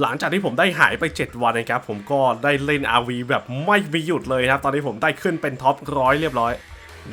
หลังจากที่ผมได้หายไป 7 วันนะครับ ผมก็ได้เล่น RV แบบไม่มีหยุดเลยนะครับ ตอนนี้ผมได้ขึ้นเป็นท็อปร้อยเรียบร้อย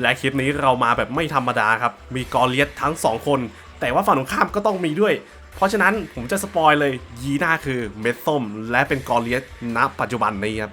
และคลิปนี้เรามาแบบไม่ธรรมดาครับ มีกอเลียสทั้ง 2 คน แต่ว่าฝั่งตรงข้ามก็ต้องมีด้วย เพราะฉะนั้นผมจะสปอยเลยยีน่าคือเม็ดส้ม และเป็นกอเลียสณปัจจุบันนี้ครับ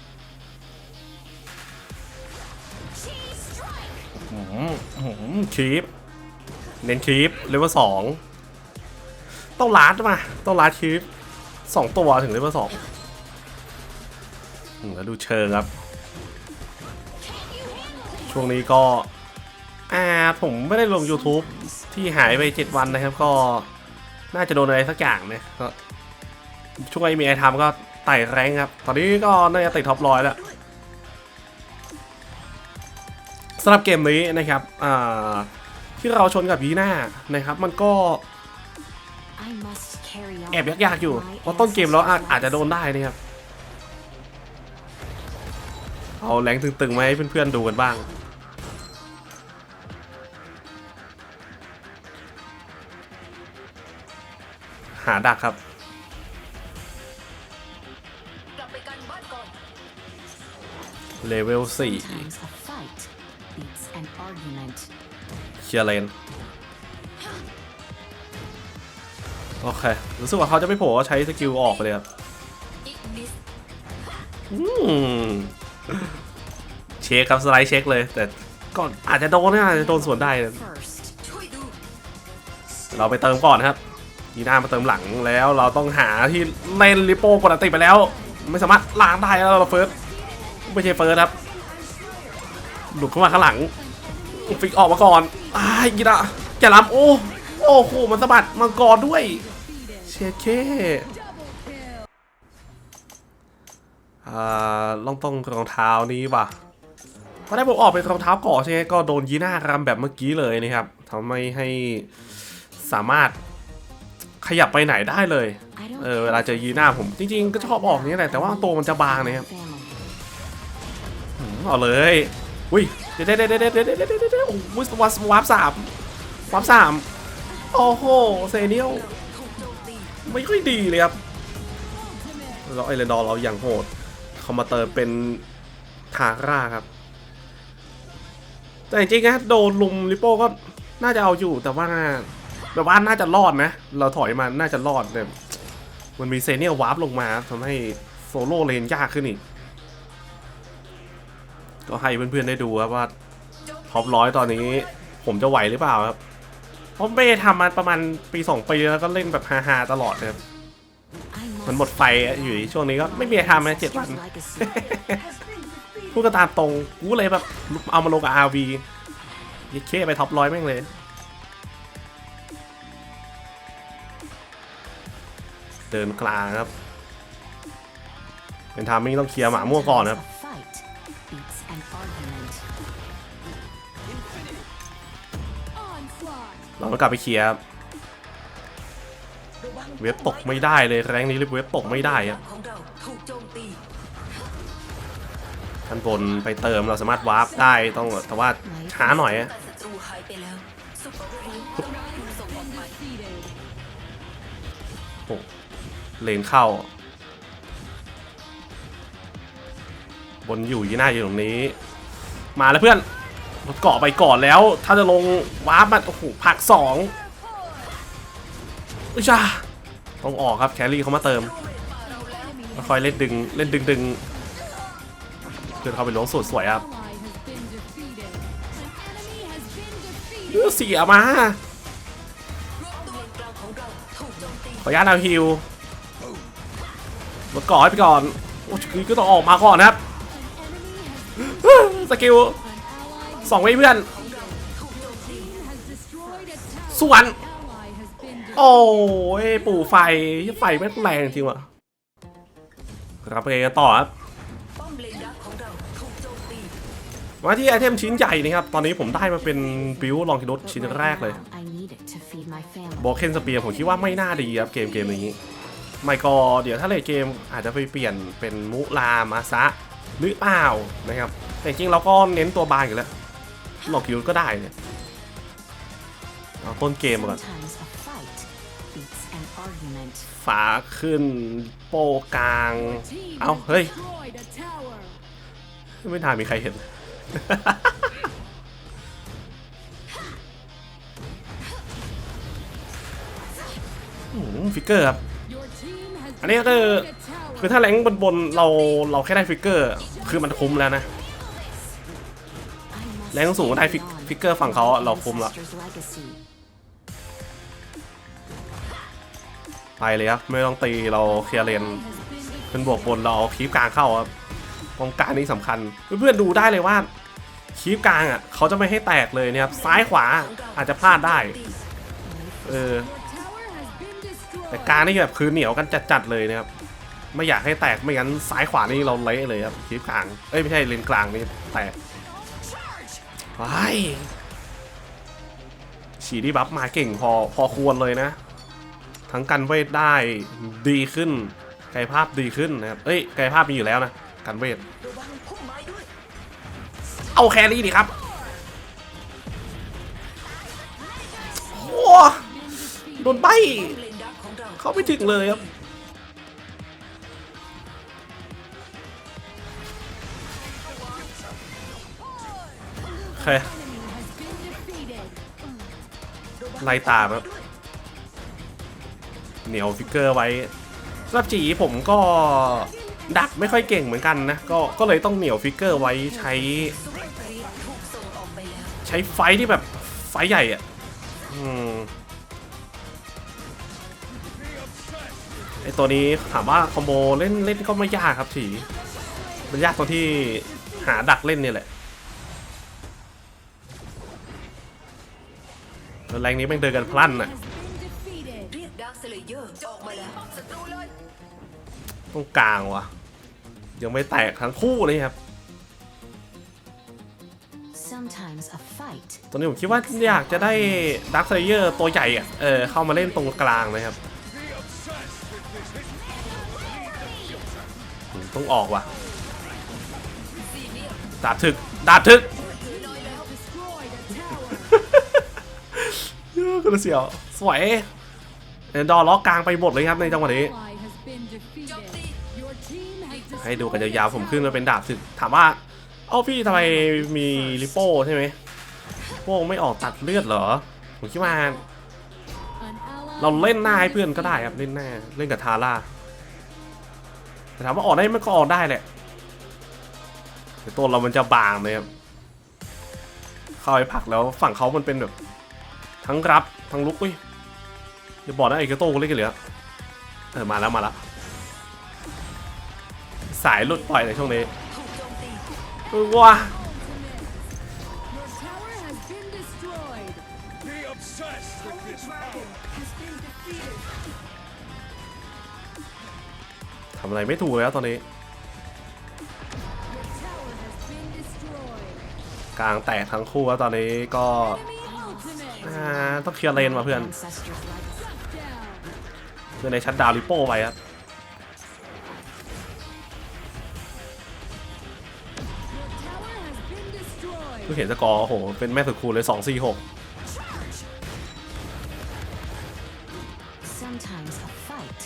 ครีปเน้นคีปเลเวลสองต้องลาดมาต้องลาดคีปสองตัวถึงเลเวลสองแล้วดูเชิงครับ ช่วงนี้ก็อ่าผมไม่ได้ลง YouTube ที่หายไป 7 วันนะครับ ก็น่าจะโดนอะไรสักอย่างนะก็ช่วงไอ้มีไอทำก็ไต่แรงครับ ตอนนี้ก็น่าจะติดท็อปร้อยแล้ว สำหรับเกมนี้นะครับอ่าที่เราชนกับยีน่านะครับ มันก็แอบยากๆอยู่ เพราะต้นเกมเราอาจอาจจะโดนได้นะครับ เอาแรงตึงๆมาให้เพื่อนๆดูกันบ้างหาดักครับกลับไปกันบ้านก่อนเลเวล4 beats an argument เคลียร์เลนโอเค รู้สึกว่าเขาจะไม่โผล่ใช้สกิลออกไปเลยครับอีกนิดอืมเช็คครับสไลด์เช็คเลย แต่ก่อนอาจจะโดนนะอาจจะโดนสวนได้นะ first เราไปเติมก่อนนะครับยีน่ามาเติมหลังแล้วเราต้องหาที่เล่นลิโป้ปกติไปแล้ว ไม่สามารถล้างได้แล้วเราเฟิร์สไม่ใช่เฟิร์สครับ หลุดเข้ามาข้างหลังฟิกออกมาก่อนอ้ายยีน่าจะรับโอ้โอ้โหมันสะบัดมังกรด้วยเชเคอ่าลองต้องรองเท้านี้ว่ะตอนแรกผมออกเป็นรองเท้ากาะใช่ไหมก็โดนยีน่ารำแบบเมื่อกี้เลยนะครับทำให้ให้สามารถขยับไปไหนได้เลย เออเวลาเจอยีน่าผมจริง ๆ ก็ชอบออกนี้แหละแต่ว่าตัวมันจะบางนะครับเอาเลย อุ้ยเดี๋ยวเดี๋ยวเดี๋ยวเดี๋ยวเดี๋ยวเดี๋ยวเดี๋โอ้โหวาร์ปสามวาร์ปสามโอ้โหเซเนียลไม่ค่อยดีเลยครับแล้วไอเรนดอเราอย่างโหดเขามาเติร์เป็นทาร่าครับ แต่จริงๆนะโดนลุมลิโป้ก็น่าจะเอาอยู่แต่ว่าแบบว่าน่าจะรอดนะ เราถอยมาน่าจะรอดเนี่ยมันมีเซเนียลวาร์ปลงมาทำให้โซโล่เลนยากขึ้นอีก ก็ให้เพื่อนๆได้ดูครับว่าท็อปร้อยตอนนี้ผมจะไหวหรือเปล่าครับเพราะเบ้ทำมาประมาณปีสองปีแล้วก็เล่นแบบฮาๆตลอดครับมันหมดไฟอยู่ช่วงนี้ก็ไม่มีทำนะเจ็ดวันพูดกันตามตรงกูเลยแบบเอามาลงกับ RV ยิเคไปท็อปร้อยแม่งเลย เดินกลางครับ เป็นทามมิ่งต้องเคลียร์หมาม่วงก่อนครับ เราต้องกลับไปเคลียร์ครับเว็บตกไม่ได้เลยแรงนี้เว็บตกไม่ได้ครับของเราถูกโจมตีท่านบนไปเติมเราสามารถวาร์ปได้ต้องแต่ว่าช้าหน่อยอะแต่ศัตรูหายไปแล้วซุปเปอร์เรียนถูกส่งออกไปโอ้เลนเข้า บนอยู่ยี่หน่าอยู่ตรงนี้ มาแล้วเพื่อน รถเกาะไปก่อนแล้ว ถ้าจะลงวาร์ปมันโอ้โหผักสองอุ้ยจ้าต้องออกครับแครี่เขามาเติมคอยเล่นดึงเล่นดึงดึงเพื่อนเขาไปล้วงสูตรสวยครับเสียมาตัวกลางของเราถูกขอนุญาตเอาฮิวมาก่อนไปก่อน โอ้ยก็ต้องออกมาก่อนนะครับ สกิล สองไว้เพื่อน สวน โอ้ยปู่ไฟไฟแม่งแรงจริงว่ะครับไปกันต่อครับมาที่ไอเทมชิ้นใหญ่นะครับ ตอนนี้ผมได้มาเป็นบิวลองคิดดชิ้นแรกเลย I need it to feed my family. โบเคนสเปียร์ผมคิดว่าไม่น่าดีครับเกมเกมนี้ ไม่ก็เดี๋ยวถ้าเลยเกมอาจจะไปเปลี่ยนเป็นมุลามาซะหรือเปล่านะครับ แต่จริงเราก็เน้นตัวบางอยู่แล้ว ลองคิดก็ได้เนี่ยเอาต้นเกมมาก่อน Sometimes a fight beats an argument. ฝาขึ้นโปกลาง เอาเฮ้ย ไม่ทานมีใครเห็นอืมฟิกเกอร์ครับ อันนี้ก็คือ คือถ้าแรงบนบนๆเราเราแค่ได้ฟิกเกอร์ คือมันคุ้มแล้วนะ I must แรงสูงก็ได้ฟิกฟิกเกอร์ฝั่งเขาเราคุมละไปเลยครับ ไม่ต้องตีเราเคลียร์เลนเป็นบวกบนเราเอาคีฟกลางเข้าครับตรงกลางนี้สำคัญ เพื่อนๆดูได้เลยว่าคีฟกลางอะเขาจะไม่ให้แตกเลยนะครับซ้ายขวาอาจจะพลาดได้เออแต่กลางนี่แบบคือเหนียวกันจัดๆเลยนะครับไม่อยากให้แตกไม่งั้นซ้ายขวานี่เราเละเลยครับคีฟกลางเอ้ยไม่ใช่เลนกลางนี่แตก ไปฉีดีบัฟมาเก่งพอพอควรเลยนะ ทั้งกันเวทได้ดีขึ้นกายภาพดีขึ้นนะครับเอ้ยกายภาพมีอยู่แล้วนะกันเวทเอาแครี่ดิครับโอ้โดนใบ เขาเข้าไม่ถึงเลยครับ เคไล่ตามครับเหนียวฟิกเกอร์ไว้สำหรับจีผมก็ดักไม่ค่อยเก่งเหมือนกันนะ ก็ก็เลยต้องเหนียวฟิกเกอร์ไว้ใช้ ใช้ไฟที่แบบไฟใหญ่อะไอตัวนี้ถามว่าคอมโบเล่นเล่นก็ไม่ยากครับถีมันยากตรงที่หาดักเล่นเนี่ยแหละ แล้วแรงนี้แม่งเดินกันพลั่นอะเรียกดักสเลเยอร์จะออกมาแล้วศัตรูเลยตรงกลางวะยังไม่แตกทั้งคู่เลยครับ Sometimes a fight ตอนนี้ผมคิดว่าอยากจะได้ดักไซเยอร์ตัวใหญ่อะเออเข้ามาเล่นตรงกลางนะครับอืมต้องออกว่ะดาบถึกดาบถึก เยอเสียว สวยเดี๋ยวดอล็อกกลางไปหมดเลยครับในจังหวะนี้ ให้ดูกันยาวๆผมขึ้นมาเป็นดาบถึกถามว่า เอ้าพี่ทำไมมีลิโป้ใช่ไหมพวกไม่ออกตัดเลือดเหรอ ผมคิดว่า เราเล่นหน้าให้เพื่อนก็ได้ครับเล่นหน้าเล่นกับทาร่าแต่ถามว่าออกได้ไมันก็ออกได้แหละแต่ตัวเรามันจะบางเลยครับเข้าไปผลักแล้วฝั่งเขามันเป็นแบบ ทั้งรับทั้งลุกเว้ยเดี๋ยวบอกนะไอ้เกโต้กูเล่นกันเหลือเออมาแล้วมาแล้วสายหลุดปล่อยในช่วงนี้ว้าทำอะไรไม่ถูกแล้วตอนนี้ กลางแตกทั้งคู่แล้วตอนนี้ก็ อ่าต้องเคลียร์เลนมาเพื่อน ancestors' legacy. เพื่อนในชัดดาวน์ริโป้ไปครับเพิ่งเห็นสกอร์โอ้โห เป็นแม่สุดคูณเลย2 4 6 Sometimes a fight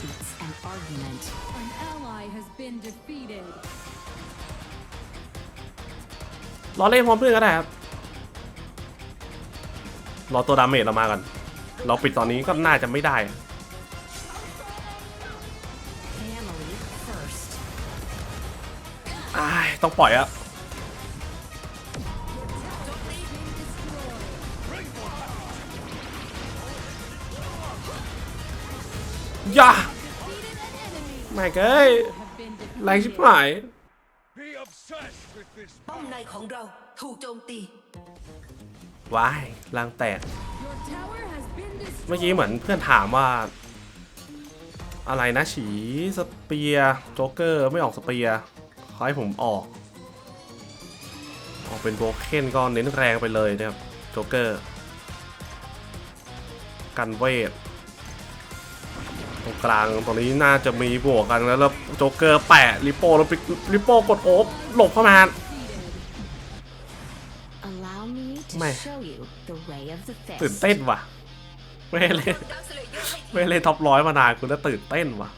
beats an argument. An ally has been defeated. รอเล่นพร้อมเพื่อนก็ได้ครับ รอตัวดาเมจเรามาก่อนเราปิดตอนนี้ก็น่าจะไม่ได้ Family first. อ้ายต้องปล่อยอะอย่าไม่เก้ย Have been defeated. แรงชิบหาย Be obsessed with this ป้อมในของเราถูกโจมตี ว้ายลางแตก Your tower has been เมื่อ destroyed. กี้เหมือนเพื่อนถามว่า อะไรนะฉีสเปียร์โจ๊กเกอร์ไม่ออกสเปียร์เขาให้ผมออก ออกเป็นโบรกเคนก็เน้นแรงไปเลยนะครับโจ๊กเกอร์ กันเวทตรงกลางตรงนี้น่าจะมีบวกกันแล้วแล้วโจ๊กเกอร์แปะริโป้แล้วริโป้กดโอบหลบเข้ามา me to Mày. show you the way of the ตื่น fist. เต้นว่ะ ไม่ได้เล่นดักสเลเยอร์ให้ไม่ได้เล่นท็อปร้อยมานานคุณจะตื่นเต้นว่ะ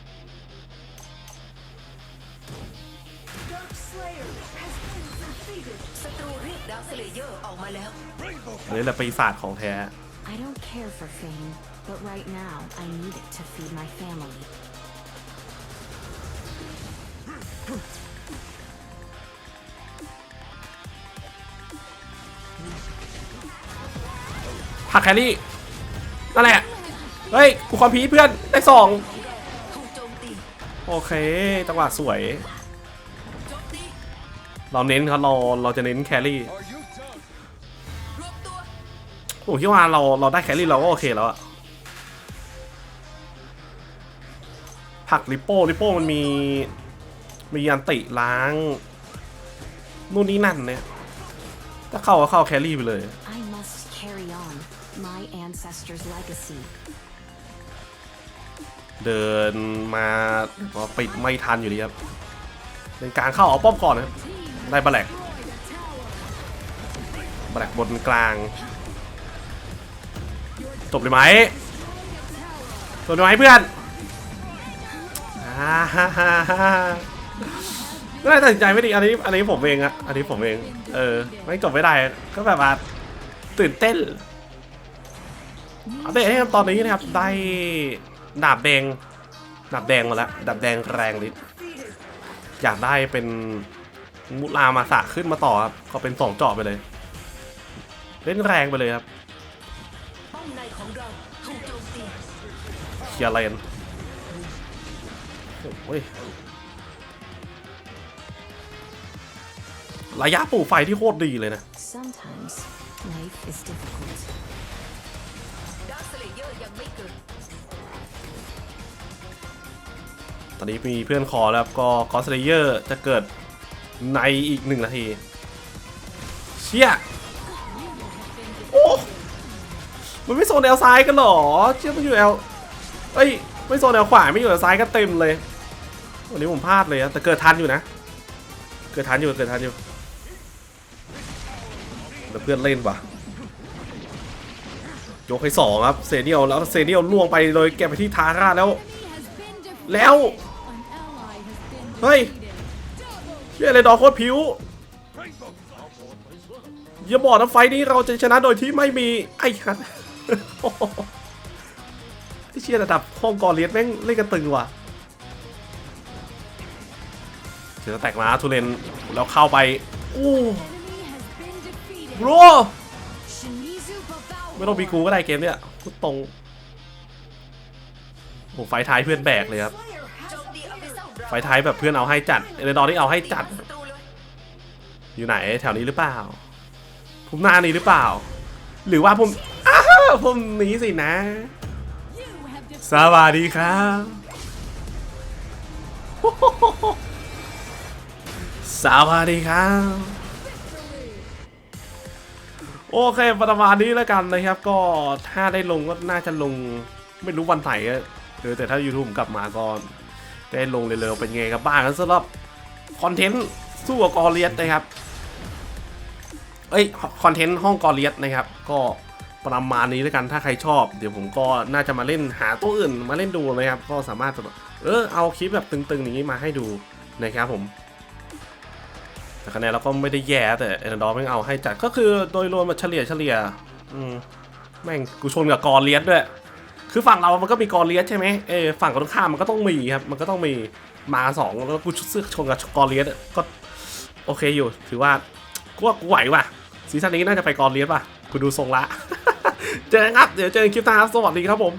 ศัตรูเรียกดักสเลเยอร์ออกมาแล้ว rainbow อันนี้แหละปีศาจของแท้ I don't care for fame, but right now I need it to feed my family. ผักแครี่นั่นแหละ เฮ้ย กูความพีชเพื่อน ได้สองโอเค จังหวะสวย เราเน้นครับเราเราจะเน้นแครี่ผมคิดว่าเราเราได้แครี่เราก็โอเคแล้วอะผักริปโป้ริปโป้มันมี มียันติล้าง นู่นนี่นั่นเนี่ย ถ้าเข้าก็เข้าแครี่ไปเลย my ancestors' legacy. เดินมาก็ปิดไม่ทันอยู่ดีครับ เป็นการเข้าเอาป้อมก่อนนะครับ ได้บาแหลกบแลกบนกลาง จบเลยไหมจบเลยไหมเพื่อนอ่าฮ่าฮ่าฮ่าไม่ได้ตัดสินใจไม่ดี อันนี้ อันนี้ผมเองอะอันนี้ผมเอง เออ ไม่จบไม่ได้ ก็แบบว่าตื่นเต้น อัปเดตให้ตอนนี้นะครับ ได้ดาบแดง ดาบแดงมาแล้ว ดาบแดงแรงลิอยากได้เป็นมุลามาสะขึ้นมาต่อครับ ก็เป็นสองเจาะไปเลย เล่นแรงไปเลยครับเราถูกโจมตีเคลียร์เลนโอ้ยระยะปลูกไฟที่โคตรดีเลยนะ ตอนนี้มีเพื่อนคอแล้วก็คอสเลเยอร์จะเกิดในอีกหนึ่งนาที เชี่ย โอ้ มันไม่โซนแนวซ้ายกันหรอ เชี่ยมันอยู่แนวเอ้ย ไม่โซนแนวขวาไม่อยู่แนวซ้ายก็เต็มเลย วันนี้ผมพลาดเลยอะแต่เกิดทันอยู่นะ เกิดทันอยู่เกิดทันอยู่แต่เพื่อนเล่นว่ะยกให้สองครับเซเนียลแล้วเซเนียลล่วงไปโดยแกไปที่ทาร่าแล้ว แล้ว has been Hey. defeated. เชี่ยเลยดอกโคตรผิวอย่าบอกนะไฟนี้เราจะชนะโดยที่ไม่มีไอ้ฮันไอ้เชี่ยระดับห้องกอเลียสแม่งเล่นกันตึงว่ะเสียงแตกมาทุเรนแล้วเข้าไปอู้บร Shimizu Babao ไม่ต้องมีกูก็ได้เกมเนี้ยพูดตรงผมไฟท์ท้ายเพื่อนแบกเลยครับ ไฟท์ท้ายแบบเพื่อนเอาให้จัดเอเลดอร์ที่เอาให้จัด อยู่ไหนแถวนี้หรือเปล่าผมหน้านี้หรือเปล่า หรือว่าผมอ้าวผมหนี้สินะ สวัสดีครับสวัสดีครับโอเคประมาณนี้แล้วกันนะครับ ก็ถ้าได้ลงก็น่าจะลงไม่รู้วันไหนเออแต่ถ้า YouTube กลับมาก็ ได้ลงเร็วๆเป็นไงครับบ้างสำหรับคอนเทนต์สู้กับกอเลียสนะครับเอ้ยคอนเทนต์ห้องกอเลียสนะครับ ก็ประมาณนี้แล้วกันถ้าใครชอบ เดี๋ยวผมก็น่าจะมาเล่นหาตัวอื่นมาเล่นดูนะครับ ก็สามารถเออเอาคลิปแบบตึงๆอย่างนี้มาให้ดูนะครับผมแต่คะแนนเราก็ไม่ได้แย่แต่เอร์ดอร์ไม่งเอาให้จัดก็คือโดยรวมแบบเฉลี่ยเฉลี่ยอืมแม่งกูชนกับกอเลียสด้วย คือฝั่งเรามันก็มีกอเลียสใช่ไหมเออฝั่งตรงข้ามมันก็ต้องมีครับ มันก็ต้องมีมาสองแล้วกูซื้อชนกับกอเลียสก็โอเคอยู่ ถือว่ากูว่ากูไหวว่ะซีซั่นนี้น่าจะไปกอเลียสป่ะกูดูทรงละ เจอกันครับ เดี๋ยวเจอกันคลิปหน้าครับ สวัสดีครับผม